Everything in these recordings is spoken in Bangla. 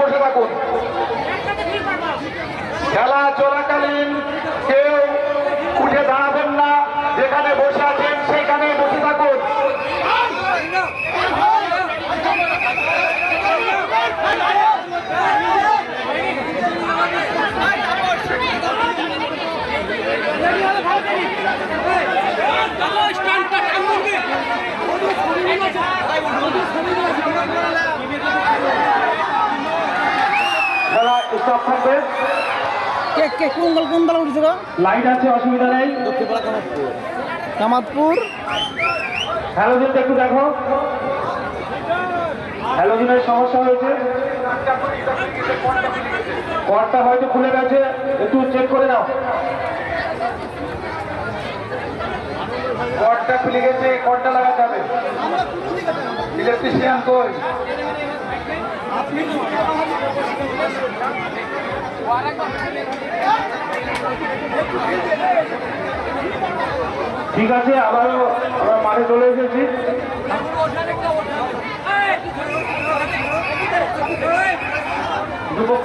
বসে থাকুন। খেলা চলাকালীন কেউ উঠে দাঁড়াবেন না যেখানে বসে আছেন সেখানে বসে থাকুন। খেলা স্টপ থাকবে। কে কে কোন দল কোন দল লাইট আছে অসুবিধা নেই। কামাতপুর হ্যালোজিনটা একটু দেখো। হ্যালোজিনের সমস্যা হয়েছে। কর্ডটা হয়তো খুলে গেছে। একটু চেক করে নাও। কর্ডটা খুলে গেছে কর্ডটা লাগাতে হবে। ইলেকট্রিশিয়ান কই? ঠিক আছে আবারও আমরা মাঠে চলে এসেছি। দুপক্ষ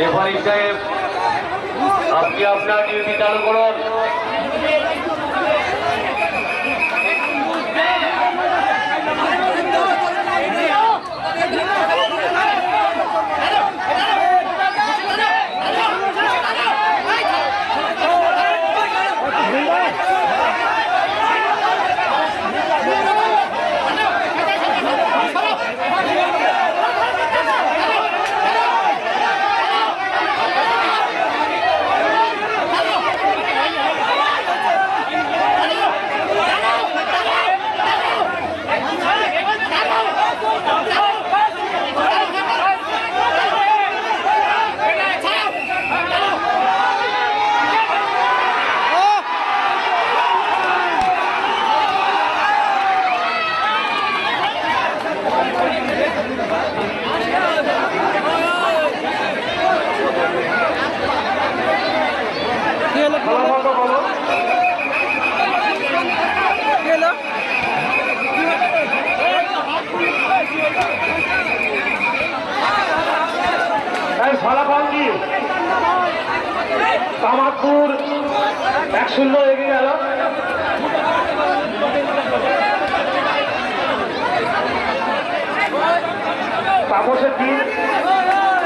রেফারি সাহেব আপনি আপনার ডিউটি চালু করুন কি হলো ফলাফল তো বলো কি হলো এই ফলাফল কি কামাতপুর এক শূন্য এগিয়ে গেল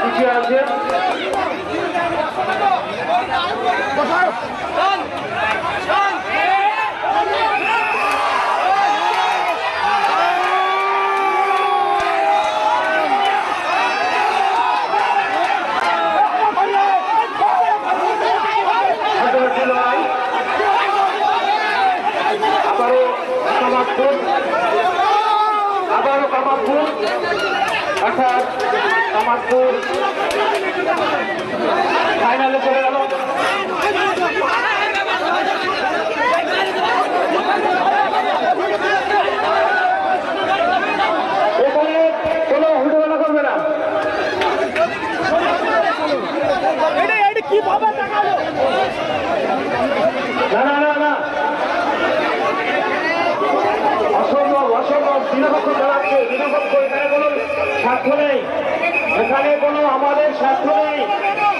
পিছিয়ে আছে। অর্থাৎ কামাতপুর ফাইনালে চলে গেল। এখানে কোনো না। না না অসম্ভব অসম্ভব। চালাচ্ছে নিরপেক্ষ এখানে কোনো স্বার্থ নেই। এখানে কোনো আমাদের স্বার্থ নেই।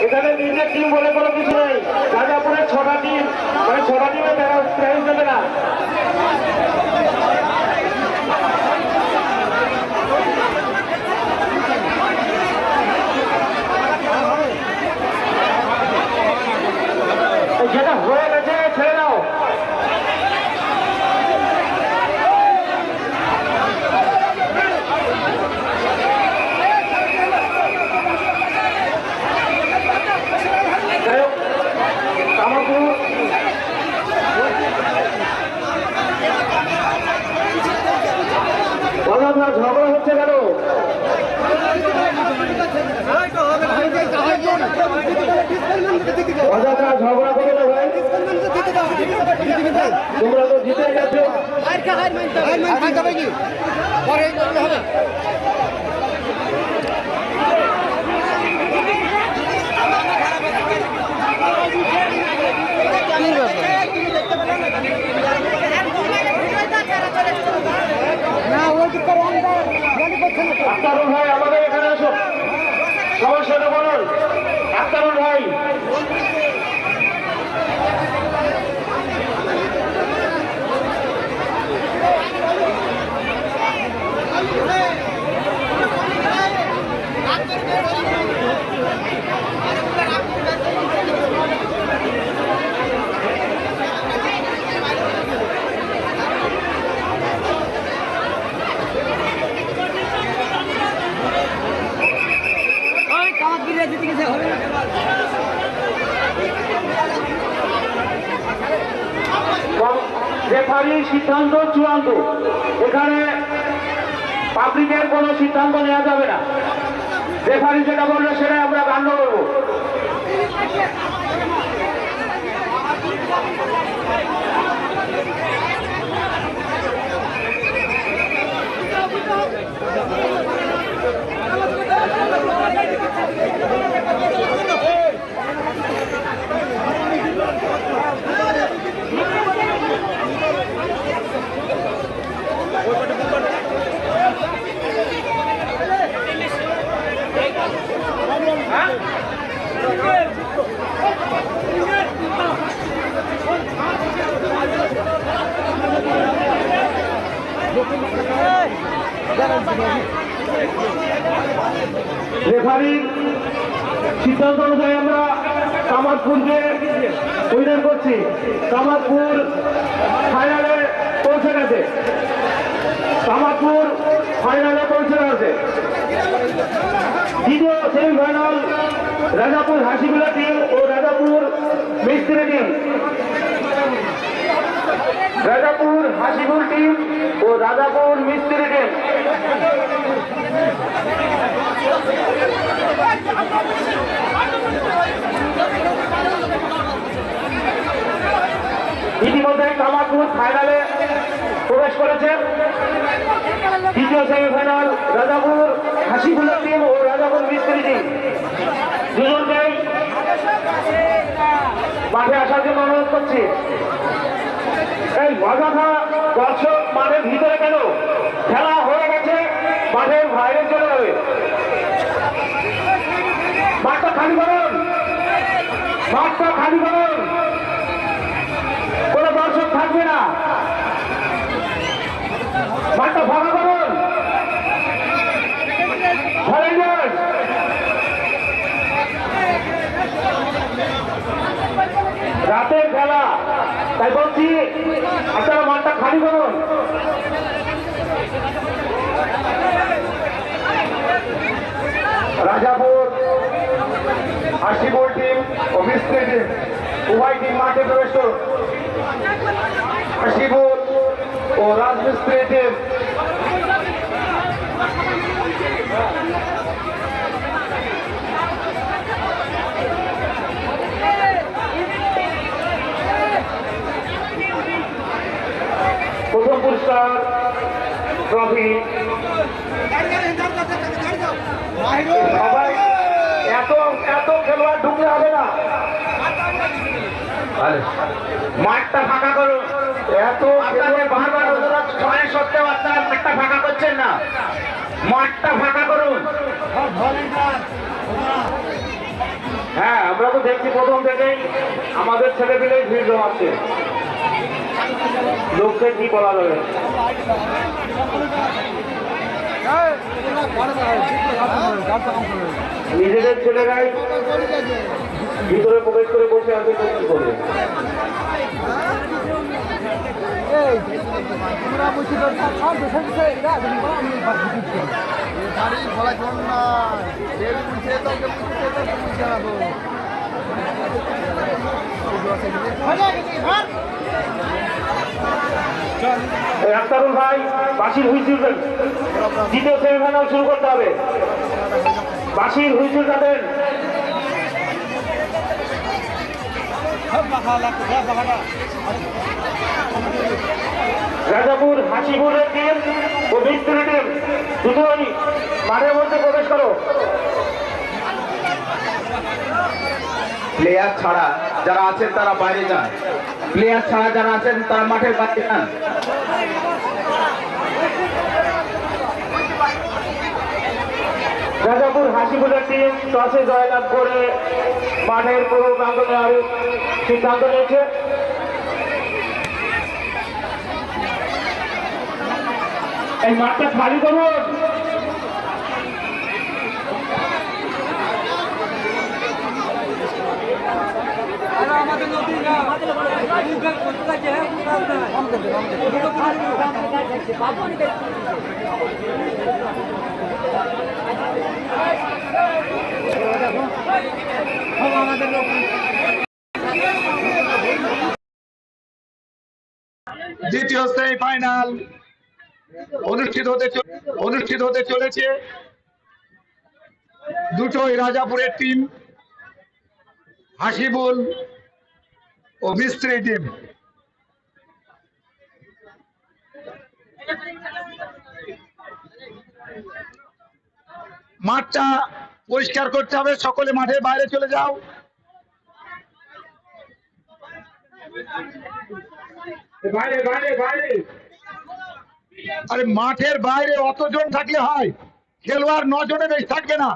এখানে নিজের টিম বলে কোনো কিছু নেই। রাজাপুরের ছটা টিম মানে ছটা টিমে তারা প্রাইজ দেবে না। যেটা হয়ে গেছে ছেড়ে দাও অযথা ঝগড়া হচ্ছে কেন? অযথা ঝগড়া করো তোমরা তো জিতে গেছো। না? ওই আক্তারুল ভাই আমাদের এখানে আসো সমস্যাটা বলুন আক্তারুল ভাই। ওই কামাত গিরে দিতে গেছে হবে না রেফারির সিদ্ধান্ত চূড়ান্ত এখানে পাবলিকের কোনো সিদ্ধান্ত নেওয়া যাবে না। রেফারি যেটা বলবে সেটাই আমরা গান্য করব রেফারির সিদ্ধান্ত অনুযায়ী আমরা কামারপুরকে করছি কামারপুর ফাইনালে পৌঁছে গেছে। কামারপুর ফাইনালে পৌঁছে গেছে। দ্বিতীয় সেমিফাইনাল রাজাপুর হাসিগুলা টিম ও রাজাপুর মিস্ত্রি টিম রাজাপুর হাসিগুল টিম ও রাজাপুর মিস্ত্রি টিম ইতিমধ্যে কামারপুর ফাইনালে প্রবেশ করেছে। দ্বিতীয় সেমিফাইনাল রাজাপুর হাসিগুলা টিম ও রাজাপুর মিস্ত্রি টিম দুজনকেই মাঠে আসার জন্য অনুরোধ করছি। এই অযথা দর্শক মাঠের ভিতরে কেন? খেলা হয়ে গেছে, মাঠের বাইরে চলে যাবে। মাঠটা খালি করুন। মাঠটা খালি করুন কোনো দর্শক থাকবে না মাঠটা ফাঁকা করুন ভলেন্টিয়ার্স রাতের খেলা তাই বলছি আপনারা মাঠটা খালি করুন রাজাপুর হাসিপুর টিম ও মিস্ত্রি টিম, উভয় টিম মাঠে প্রবেশ করুন। ও রাজমিস্ত্রি টিম। প্রথম পুরস্কার ট্রফি সবাই এত এত খেলোয়াড় ঢুকলে হবে না। মাঠটা ফাঁকা করুন এত আপনাদের বারবার অনুরোধ করার সত্ত্বেও আপনারা মাঠটা ফাঁকা করছেন না। মাঠটা ফাঁকা করুন। হ্যাঁ আমরা তো দেখছি প্রথম থেকেই আমাদের ছেলেপিলেই ভিড় জমাচ্ছে। লোককে কি বলা যাবে? নিজেদের ছেলেরাই ভিতরে প্রবেশ করে বসে আছে কি করবে এই আক্তারুল ভাই বাসির হুইসিল দ্বিতীয় সেমিফাইনাল শুরু করতে হবে। বাসির হুইসিলটা দেন রাজাপুর হাসিপুরের টিম ও মিস্ত্রি টিম দুটোই মাঠের মধ্যে প্রবেশ করো। প্লেয়ার ছাড়া যারা আছেন তারা বাইরে যান। প্লেয়ার ছাড়া যারা আছেন তারা মাঠের বাইরে যান। রাজাপুর হাসিপুরের টিম টসে জয়লাভ করে মাঠের পুরো প্রাঙ্গনে আর সিদ্ধান্ত নিয়েছে। এই মাঠটা খালি করুন আমাদের নদী না আমাদের কোথায় যে হ্যাঁ কম করতে কম করতে দ্বিতীয় সেমিফাইনাল অনুষ্ঠিত হতে অনুষ্ঠিত হতে চলেছে দুটোই রাজাপুরের টিম হাসিবুল ও মিস্ত্রি টিম মাঠটা পরিষ্কার করতে হবে সকলে মাঠের বাইরে চলে যাও। বাইরে বাইরে বাইরে। আরে মাঠের বাইরে অতজন থাকলে হয় খেলোয়াড় নজনে বেশি থাকবে না।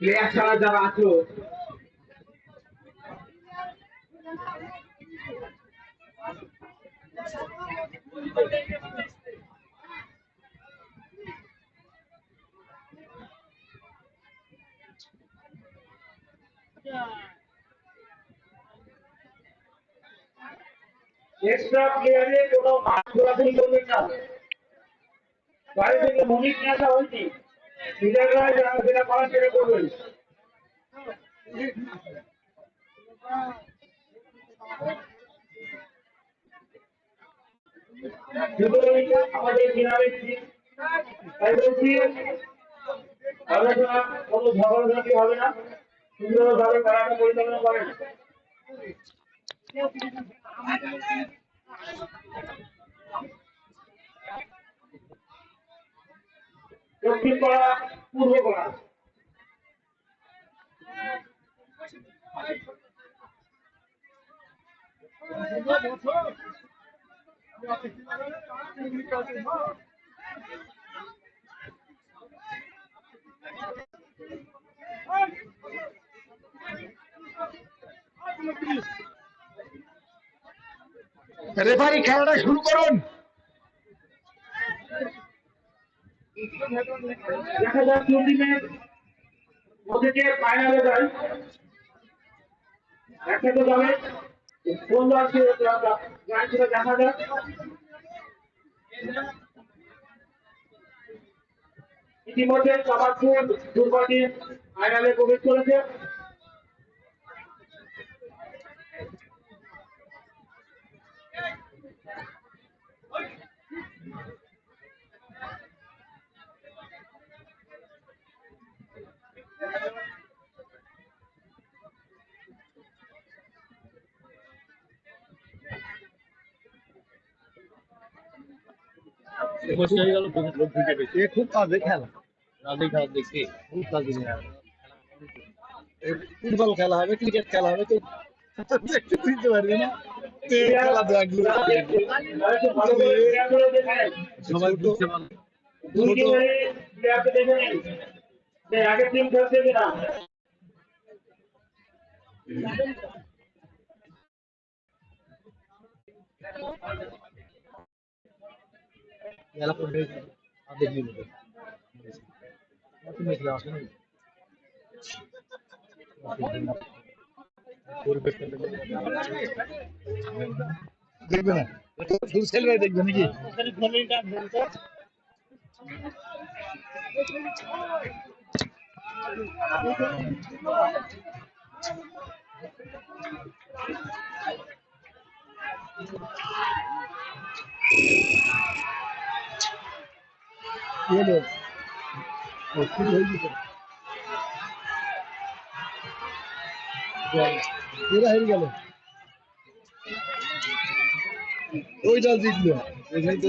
প্লেয়ার ছাড়া যারা আছো এক্সট্রা প্লেয়ারে কোনো মাঠ ঘোরাঘুরি করবেন না বাইরে থেকে মনিট নিয়ে আসা যারা যেটা করার সেটা করবেন আমাদের আলোচনা কোনো ঝগড়াঝাটি হবে না। সুন্দরভাবে খেলাটা পরিচালনা করেন। পূর্ব রেফারি খেলাটা শুরু করুন। দেখা যাক ফাইনালে যায় যাবে দেখা যাক ইতিমধ্যে কামারপুর দুর্গাটি ফাইনালে প্রবেশ করেছে। খুব কাজে খেলা খুব কাজে ফুটবল খেলা হবে ক্রিকেট খেলা হবে তো একটু বুঝতে পারবে না খেলা দেখল একটু ভালো করে প্লেয়ারগুলো দেখে নেন। সবাই তো দুই টিমেরই প্লেয়ারকে দেখে নিন যে আগের টিম খেলছে কিনা খেলা করবে আর দেখবি তুমি খেলা আসো না দেখবে না ফুল সেলবে দেখবে নাকি এরা হেরে গেল ওইটা জিতলো এখানে তো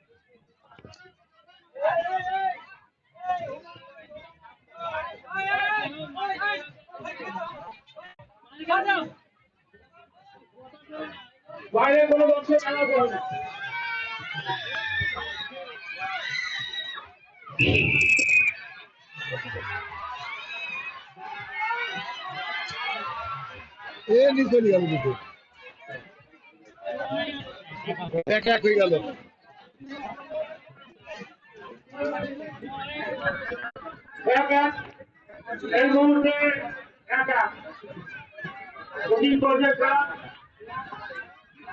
খেলা করবে না এ নি গেল। কঠিন প্রজেক্টটা দুই তিন এক এক চল এই পাঁচ মিনিট এই দশ মিনিট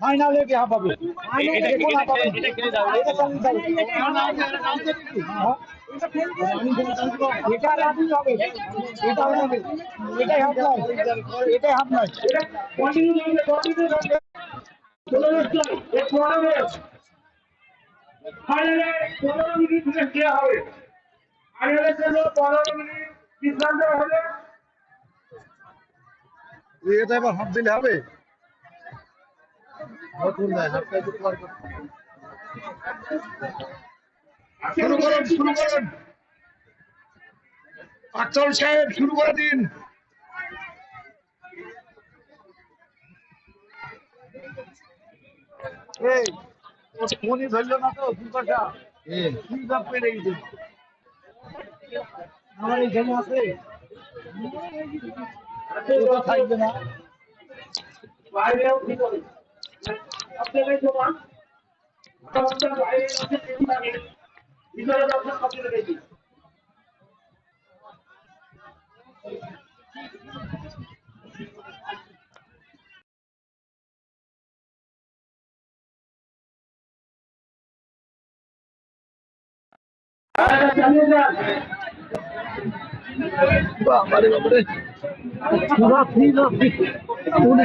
ফাইনালে কি এটা রাজি হবে হবে এটাই হাফ নয় এটাই হাফ নয় এটা কন্টিনিউ চলবে কন্টিনিউ চলবে চলে যাচ্ছে এক পনেরো ফাইনালে পনেরো মিনিট দেওয়া হবে ফাইনালের জন্য পনেরো মিনিট সিদ্ধান্ত হবে এটা এবার হাফ দিলে হবে? শুরু করুন শুরু করুন। আচল সাহেব শুরু করে দিন। এই ফোনই ধরলো না তো কি সব পেরে গেছে। আমার এখানে আছে। থাকবে না। বাইরেও আপনাদের সমান আপনার বাইরে আছে ঠিক থাকে ভিতরে আপনার কপি রেখেছি চালিয়ে যান বাবারে বাবারে পুরা ফ্রি না উনি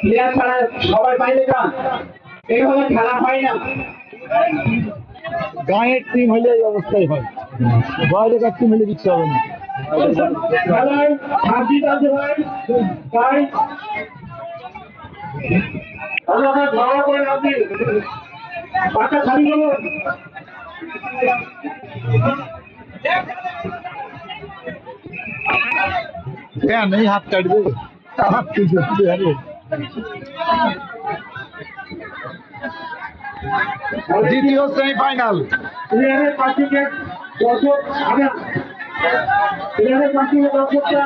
প্লেয়ার ছাড়া সবাই বাইরে যান। এইভাবে খেলা হয় না। গাঁয়ের টিম হলে এই অবস্থাই হয়। বাইরেকার টিম হলে কিচ্ছু হবে না। পাতা খালি কেন এই হাত কাটবে। হাত কিছু আরে দ্বিতীয় সেমিফাইনাল প্লেয়ারের যে দর্শক হাজার প্লেয়ারের যে দর্শকটা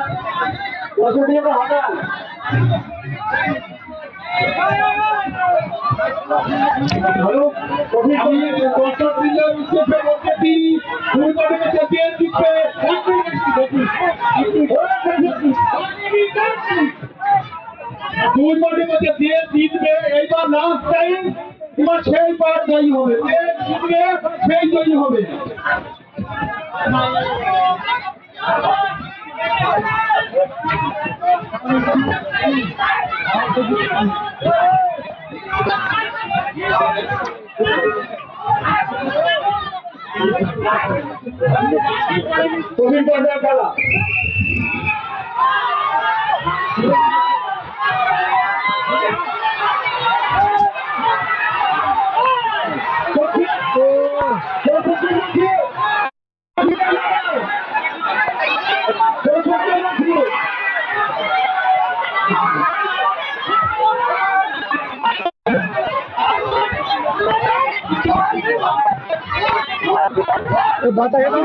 দর্শক দিয়ে হাজার কবি আমি দর্শক দুই কোটির মধ্যে দিয়ে জিতবে, এইবার লাস্ট টাইম তোমার সেই হবে। যে জিতবে, সেই জয়ী হবে।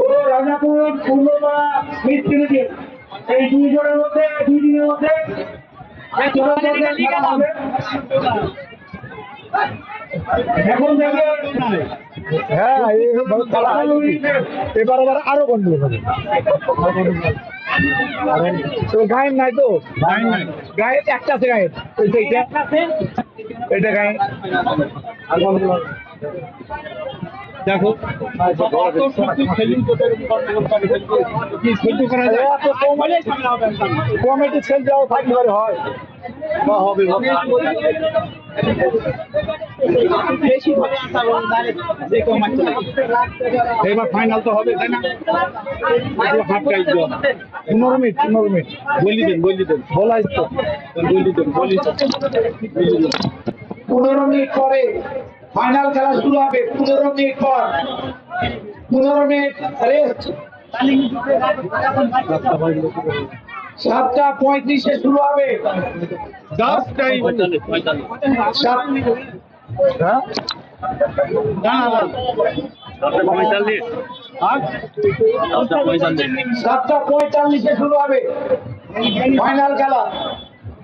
ও রাজাপুর পূর্ণমা এই দুই জনের মধ্যে দুই দিনের মধ্যে এখন থেকে হ্যাঁ এবার আবার আরও গন্ডগোল হবে। তো গায়ের নাই তো? গায়ের একটা আছে গায়ের এটা এটা গায়ে দেখো কমিটি সেল দেওয়া থাকলে হয়। বা হবে এবার ফাইনাল তো হবে তাই না? হাফ টাইম পনেরো মিনিট পনেরো মিনিট। বলি দেন বলি দেন। বলাই তো। বলি দেন বলি পনেরো মিনিট পরে ফাইনাল খেলা শুরু হবে পনেরো মিনিট পর। পনেরো মিনিট রেস্ট। সাতটা পঁয়ত্রিশে শুরু হবে। দশ টাইম? সাতটা পঁয়তাল্লিশে শুরু হবে। ফাইনাল খেলা।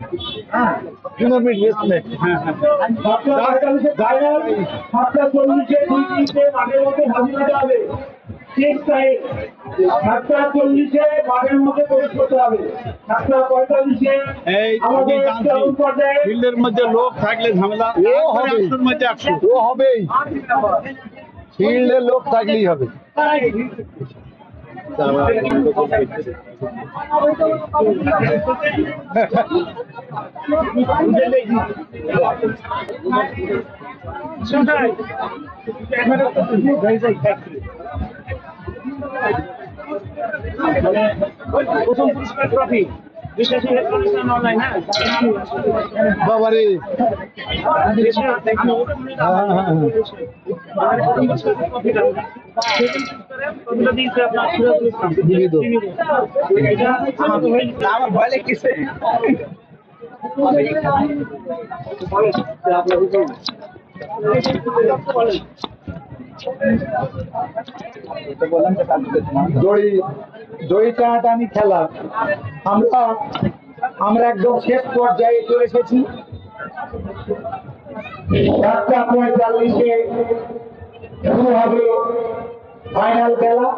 পনেরো মিনিট রেস্ট সাতটা পঁয়তাল্লিশে ফাইনাল সাতটা চল্লিশে দুই তিনটে মাঠের মধ্যে হাজির হতে হবে ঠিক টাইম সাতটা চল্লিশে মাঠের মধ্যে প্রবেশ করতে হবে সাতটা পঁয়তাল্লিশে এই আমাদের গ্রাউন্ড পর্যায়ে ফিল্ডের মধ্যে লোক থাকলে ঝামেলা ও হবে। একশোর মধ্যে একশো। ও হবেই ফিল্ডে লোক থাকলেই হবে। প্রথম পুরস্কার ট্রফি বিশ্বাস অনলাইন হ্যাঁ বাবারে। আমার ভয় লাগতেছে দড়ি খেলা আমরা আমরা একদম শেষ পর্যায়ে চলে এসেছি। সাতটা পঁয়তাল্লিশে শুরু হবে ফাইনাল খেলা।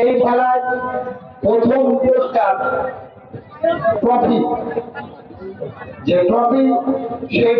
এই খেলায় প্রথম পুরস্কার ট্রফি যে ট্রফি সেই